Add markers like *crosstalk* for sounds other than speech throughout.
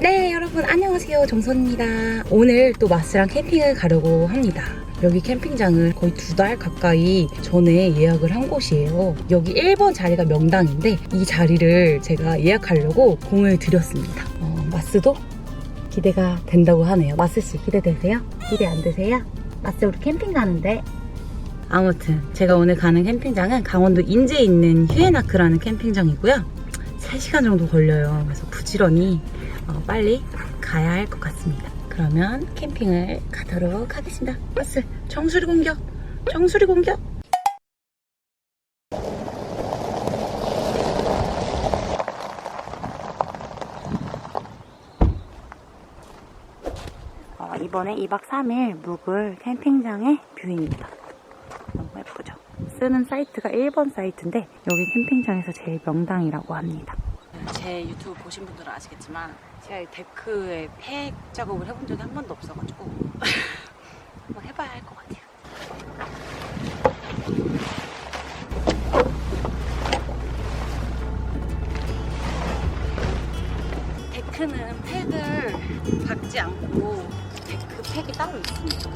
네 여러분 안녕하세요. 정선입니다. 오늘 또 마스랑 캠핑을 가려고 합니다. 여기 캠핑장을 거의 두 달 가까이 전에 예약을 한 곳이에요. 여기 1번 자리가 명당인데 이 자리를 제가 예약하려고 공을 들였습니다. 어, 마스도 기대가 된다고 하네요. 마스 씨 기대되세요? 기대 안 되세요? 마스 우리 캠핑 가는데. 아무튼 제가 오늘 가는 캠핑장은 강원도 인제에 있는 휴에나크라는 캠핑장이고요. 3시간 정도 걸려요. 그래서 부지런히 어, 빨리 가야 할 것 같습니다. 그러면 캠핑을 가도록 하겠습니다. 버스 정수리 공격! 정수리 공격! 어, 이번에 2박 3일 묵을 캠핑장의 뷰입니다. 너무 예쁘죠? 쓰는 사이트가 1번 사이트인데 여기 캠핑장에서 제일 명당이라고 합니다. 제 유튜브 보신 분들은 아시겠지만 제가 이 데크에 팩 작업을 해본 적이 한 번도 없어가지고 *laughs* 한번 해봐야 할 것 같아요. 데크는 팩을 박지 않고 데크 팩이 따로 있습니다.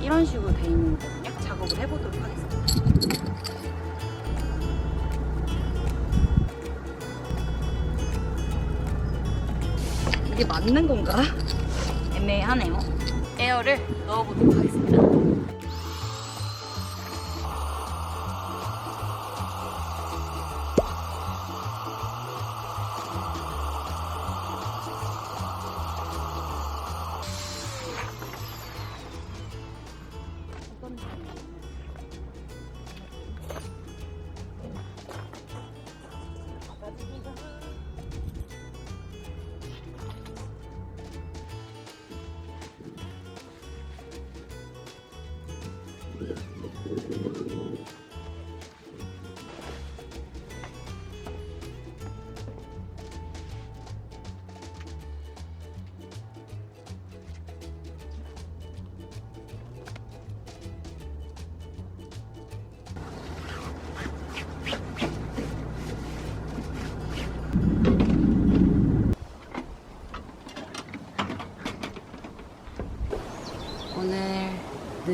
이런 식으로 돼 있는 거거든요. 작업을 해보도록 하겠습니다. 맞는 건가? 애매하네요. 에어를 넣어보도록 하겠습니다.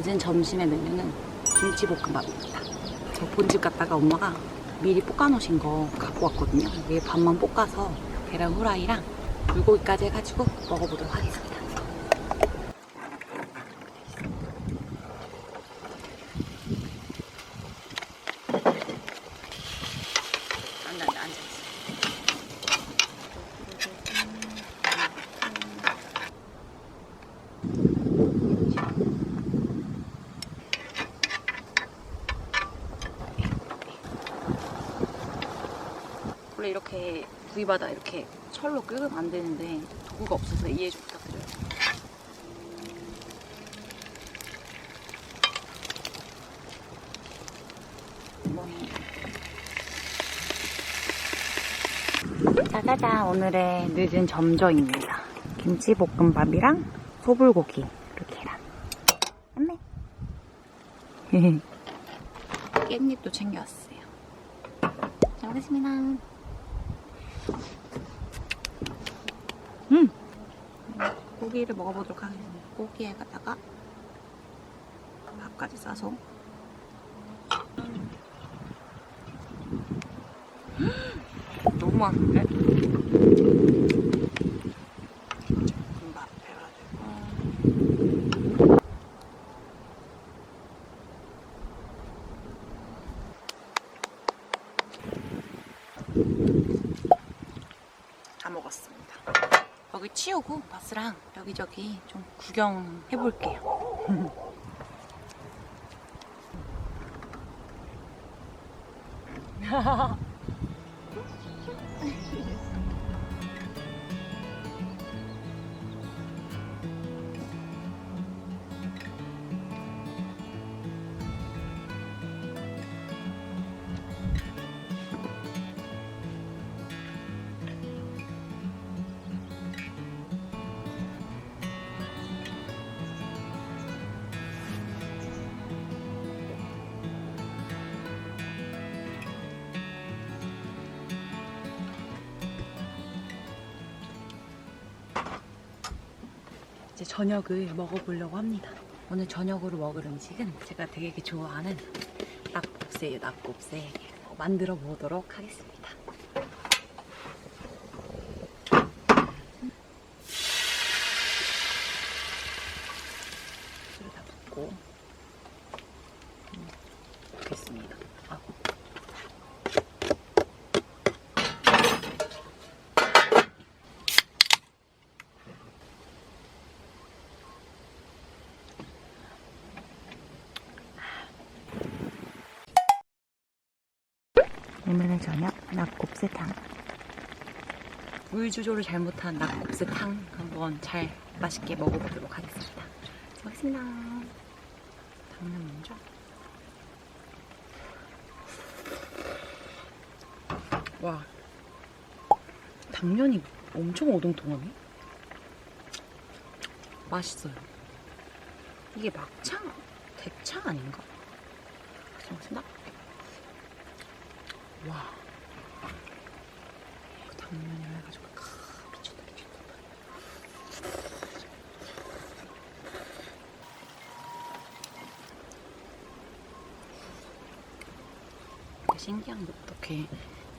늦은 점심의 메뉴는 김치볶음밥입니다. 저 본집 갔다가 엄마가 미리 볶아놓으신 거 갖고 왔거든요. 위에 밥만 볶아서 계란 후라이랑 불고기까지 해가지고 먹어보도록 하겠습니다. 앉아, 앉아, 앉아. 원래 이렇게 구이바다 이렇게 철로 끄면 안 되는데 도구가 없어서 이해 좀 부탁드려요. 짜자잔 오늘의 늦은 점저입니다. 김치볶음밥이랑 소불고기 계란. 안내. *laughs* 깻잎도 챙겨왔어요. 잘 먹겠습니다. 고기를 먹어보도록 하겠습니다. 고기에다가 밥까지 싸서. 음! 너무 맛있는데? 금방 배워가지고. 다 먹었습니다. 여기 치우고 바스랑 여기저기 좀 구경해 볼게요. *laughs* 이제 저녁을 먹어보려고 합니다. 오늘 저녁으로 먹을 음식은 제가 되게 좋아하는 낙곱새예요, 낙곱새. 어, 만들어 보도록 하겠습니다. 술을 다 붓고 음, 붓겠습니다. 아. 오늘의 저녁 낙곱새탕. 물 조절을 잘못한 낙곱새탕 한번 잘 맛있게 먹어보도록 하겠습니다. 먹겠습니다. 당면 먼저. 와 당면이 엄청 오동통하네? 맛있어요. 이게 막창? 대창 아닌가? 잘 먹겠습니다 와. 그 당면을 해가지고 아, 미쳤다 미쳤다. 신기한 게 어떻게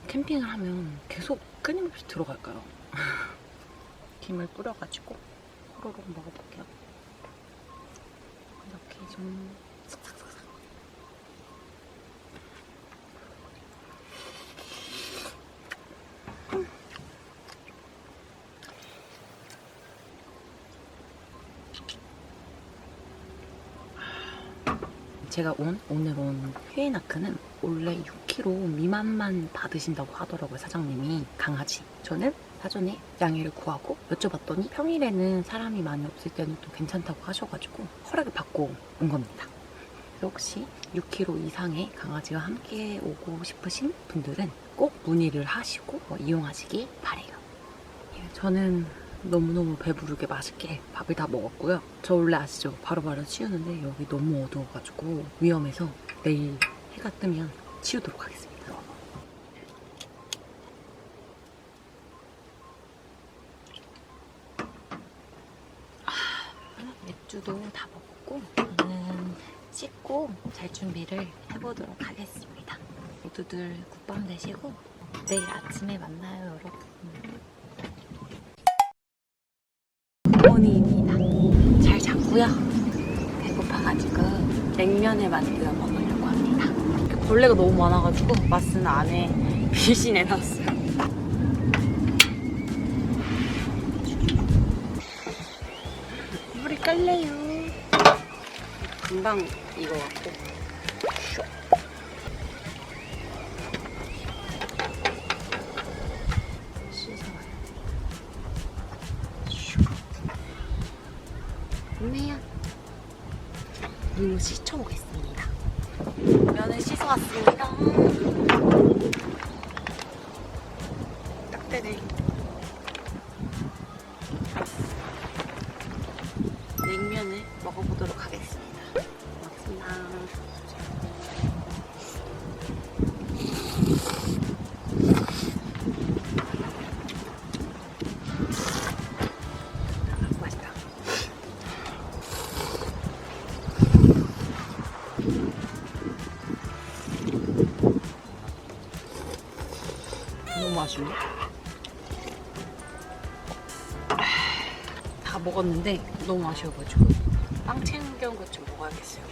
캠핑을 하면 계속 끊임없이 들어갈까요? *laughs* 김을 뿌려가지고 호로록 먹어볼게요. 이렇게 좀 제가 온 오늘 온 휘에나크는 원래 6kg 미만만 받으신다고 하더라고요 사장님이. 강아지. 저는 사전에 양해를 구하고 여쭤봤더니 평일에는 사람이 많이 없을 때는 또 괜찮다고 하셔가지고 허락을 받고 온 겁니다. 혹시 6kg 이상의 강아지와 함께 오고 싶으신 분들은 꼭 문의를 하시고 어, 이용하시기 바래요. 예, 저는 너무너무 배부르게 맛있게 밥을 다 먹었고요. 저 원래 아시죠? 바로 바로 치우는데 여기 너무 어두워가지고 위험해서 내일 해가 뜨면 치우도록 하겠습니다. 아, 맥주도 다 먹었고 저는 씻고 잘 준비를 해보도록 하겠습니다. 모두들 굿밤 되시고 내일 아침에 만나요, 여러분. 어머니입니다. 잘 잤고요. 배고파가지고 냉면을 만들어 먹으려고 합니다. 벌레가 너무 많아가지고 마스는 안에 비신해놨어요. 물이 깔래요. 금방 익어갖고. 눈을 씻어보겠습니다. 면을 씻어왔습니다. 먹었는데 너무 아쉬워가지고 빵 챙겨온 것 좀 먹어야겠어요.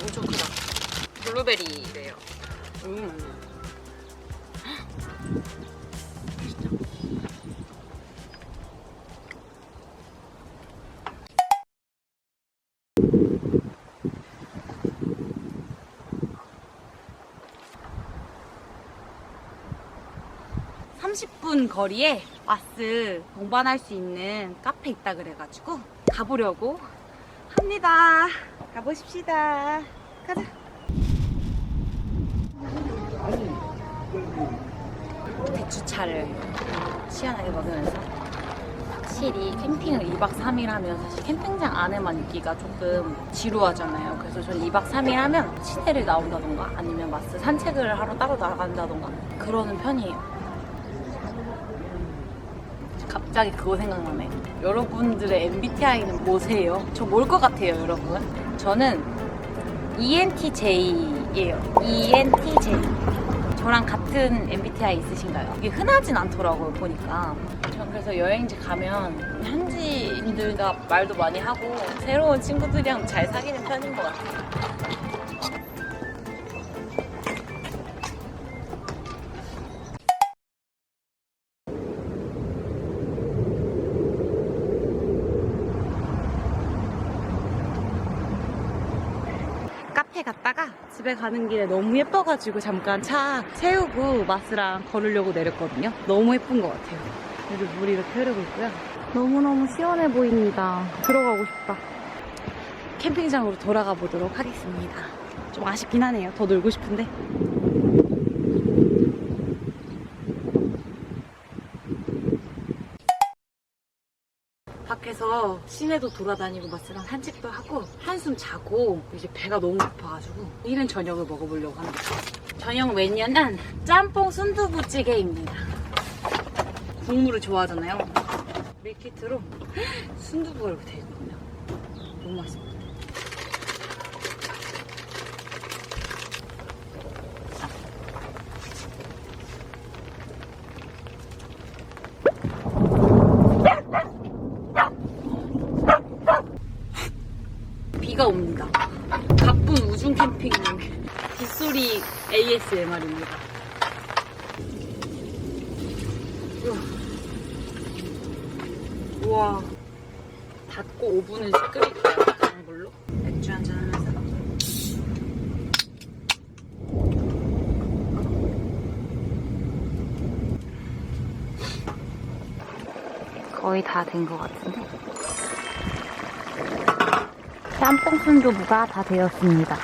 엄청 크다. 블루베리래요. 음. 맛있다. *gasps* 삼십 분 거리에 와스 동반할 수 있는 카페 있다 그래가지고 가보려고 합니다. 가보십시다. 가자. 대추차를 시원하게 먹으면서 확실히 캠핑을 2박 3일 하면 사실 캠핑장 안에만 있기가 조금 지루하잖아요. 그래서 저는 2박 3일 하면 시내를 나온다던가 아니면 마스 산책을 하러 따로 나간다던가 그러는 편이에요. 가, 갑자기 그거 생각나네. 여러분들의 MBTI는 뭐세요? 저 뭘 것 같아요, 여러분? 저는 ENTJ예요. ENTJ. 저랑 같은 MBTI 있으신가요? 이게 흔하진 않더라고요, 보니까. 전 그래서 여행지 가면 현지인들과 말도 많이 하고 새로운 친구들이랑 잘 사귀는 편인 것 같아요. 카페 갔다가 집에 가는 길에 너무 예뻐가지고 잠깐 차 세우고 마스랑 걸으려고 내렸거든요. 너무 예쁜 것 같아요. 여기 물이 이렇게 흐르고 있고요. 너무너무 시원해 보입니다. 들어가고 싶다. 캠핑장으로 돌아가 보도록 하겠습니다. 좀 아쉽긴 하네요. 더 놀고 싶은데. 시내도 돌아다니고 마스랑 산책도 하고 한숨 자고 이제 배가 너무 고파가지고 이른 저녁을 먹어보려고 합니다. 저녁 메뉴는 짬뽕 순두부찌개입니다. 국물을 좋아하잖아요. 밀키트로 *gasps* 순두부가 이렇게 되어 있거든요. 너무 맛있습니 비가 옵니다. 가쁜 우중 캠핑 빗소리 ASMR입니다. 우와. 닫고 5분을 끓일게요. 그런 걸로. 맥주 한잔 하면서. 거의 다 된 것 같은데. 짬뽕 순두부가 다 되었습니다.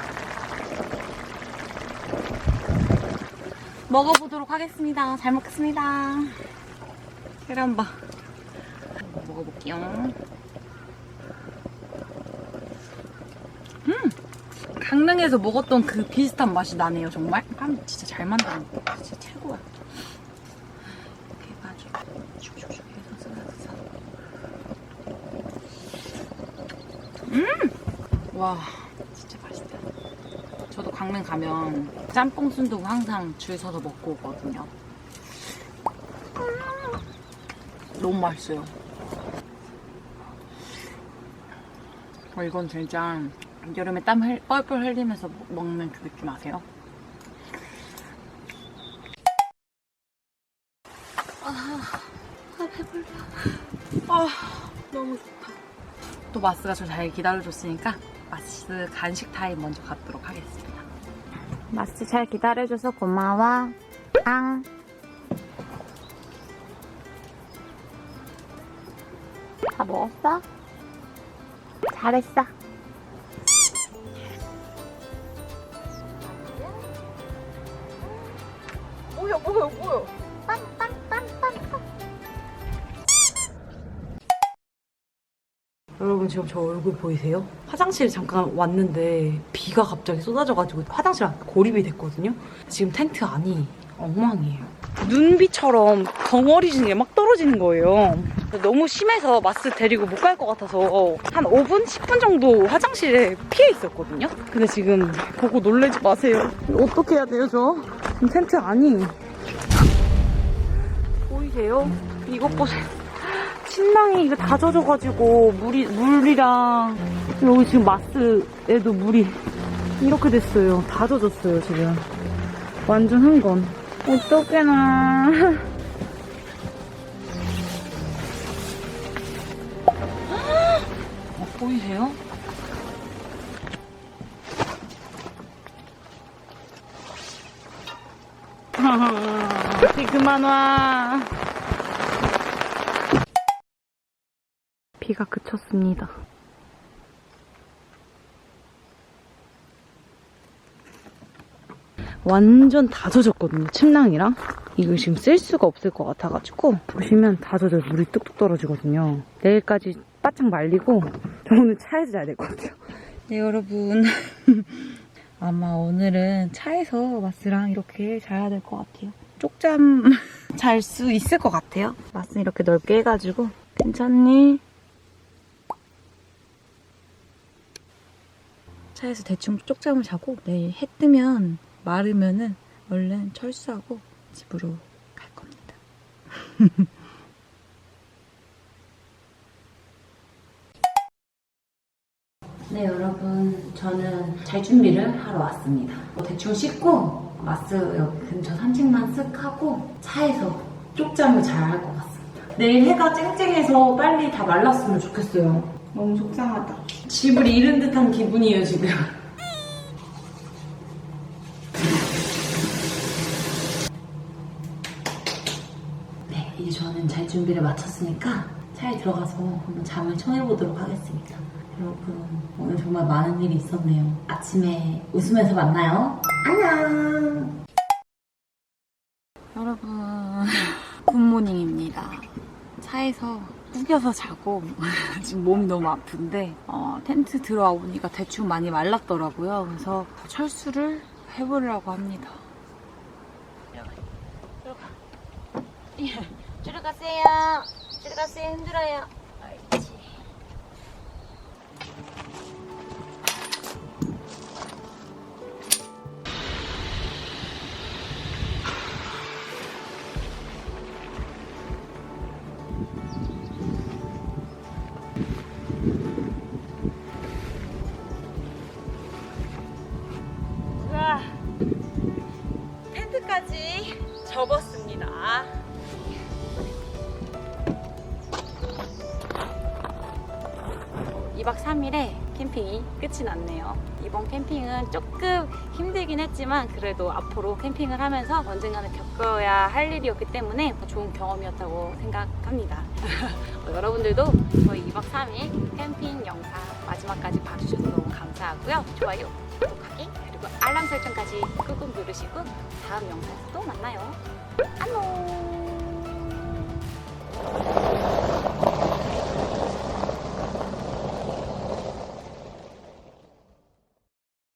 먹어보도록 하겠습니다. 잘 먹겠습니다. 계란밥. 먹어볼게요. 음! 강릉에서 먹었던 그 비슷한 맛이 나네요, 정말. 참 진짜 잘 거. 진짜 최고야. 이렇게 해가지고 슉슉슉 해서 쓱쓱 와 진짜 맛있다. 저도 강릉 가면 짬뽕 순두부 항상 줄 서서 먹고 오거든요. 너무 맛있어요. 어, 이건 진짜 여름에 땀 흘, 뻘뻘 흘리면서 먹는 그 느낌 아세요? 아, 아 배불러. 아 너무 좋다. 또 마스가 저 잘 기다려줬으니까 마스 간식 타임 먼저 갖도록 하겠습니다. 마스 잘 기다려줘서 고마워. 앙. 다 먹었어? 잘했어. 지금 저 얼굴 보이세요? 화장실 잠깐 왔는데 비가 갑자기 쏟아져가지고 화장실 안 고립이 됐거든요. 지금 텐트 안이 엉망이에요. 눈비처럼 덩어리 게막 떨어지는 거예요. 너무 심해서 마스 데리고 못 갈 것 같아서 한 5분, 10분 정도 화장실에 피해 있었거든요. 근데 지금 보고 놀라지 마세요. 어떻게 해야 돼요, 저? 지금 텐트 안이 보이세요? 이것 보세요. 침낭이 이거 다 젖어가지고 물이 물이랑 여기 지금 마스에도 물이 이렇게 됐어요. 다 젖었어요 지금. 완전 한 건. 어떡해나. *laughs* 어, 보이세요? 비 그만 와. 비가 그쳤습니다. 완전 다 젖었거든요, 침낭이랑. 이거 지금 쓸 수가 없을 것 같아가지고. 보시면 다 젖어요. 물이 뚝뚝 떨어지거든요. 내일까지 바짝 말리고, 저 오늘 차에서 자야 될 것 같아요. 네, 여러분. *laughs* 아마 오늘은 차에서 마스랑 이렇게 자야 될 것 같아요. 쪽잠 *laughs* 잘 수 있을 것 같아요. 맛은 이렇게 넓게 해가지고 괜찮니? 차에서 대충 쪽잠을 자고 내일 해 뜨면 마르면은 얼른 철수하고 집으로 갈 겁니다. *laughs* 네 여러분. 저는 잘 준비를 하러 왔습니다. 뭐 대충 씻고 마스 여기 근처 산책만 쓱 하고 차에서 쪽잠을 잘 할 것 같습니다. 내일 해가 쨍쨍해서 빨리 다 말랐으면 좋겠어요. 너무 속상하다 집을 잃은 듯한 기분이에요 지금 네 이제 저는 잘 준비를 마쳤으니까 차에 들어가서 한번 잠을 청해보도록 하겠습니다 여러분 오늘 정말 많은 일이 있었네요. 아침에 웃으면서 만나요. 안녕. 여러분 굿모닝입니다. 차에서 구겨서 자고 *laughs* 지금 몸이 너무 아픈데 어, 텐트 들어와 보니까 대충 많이 말랐더라고요. 그래서 철수를 해보려고 합니다. 들어가세요. 들어가세요. 힘들어요. 캠핑이 끝이 났네요. 이번 캠핑은 조금 힘들긴 했지만 그래도 앞으로 캠핑을 하면서 언젠가는 겪어야 할 일이었기 때문에 좋은 경험이었다고 생각합니다. *laughs* 어, 여러분들도 저희 2박 3일 캠핑 영상 마지막까지 봐주셔서 너무 감사하고요. 좋아요, 구독하기, 그리고 알람 설정까지 꾹꾹 누르시고 다음 영상에서 또 만나요. 안녕!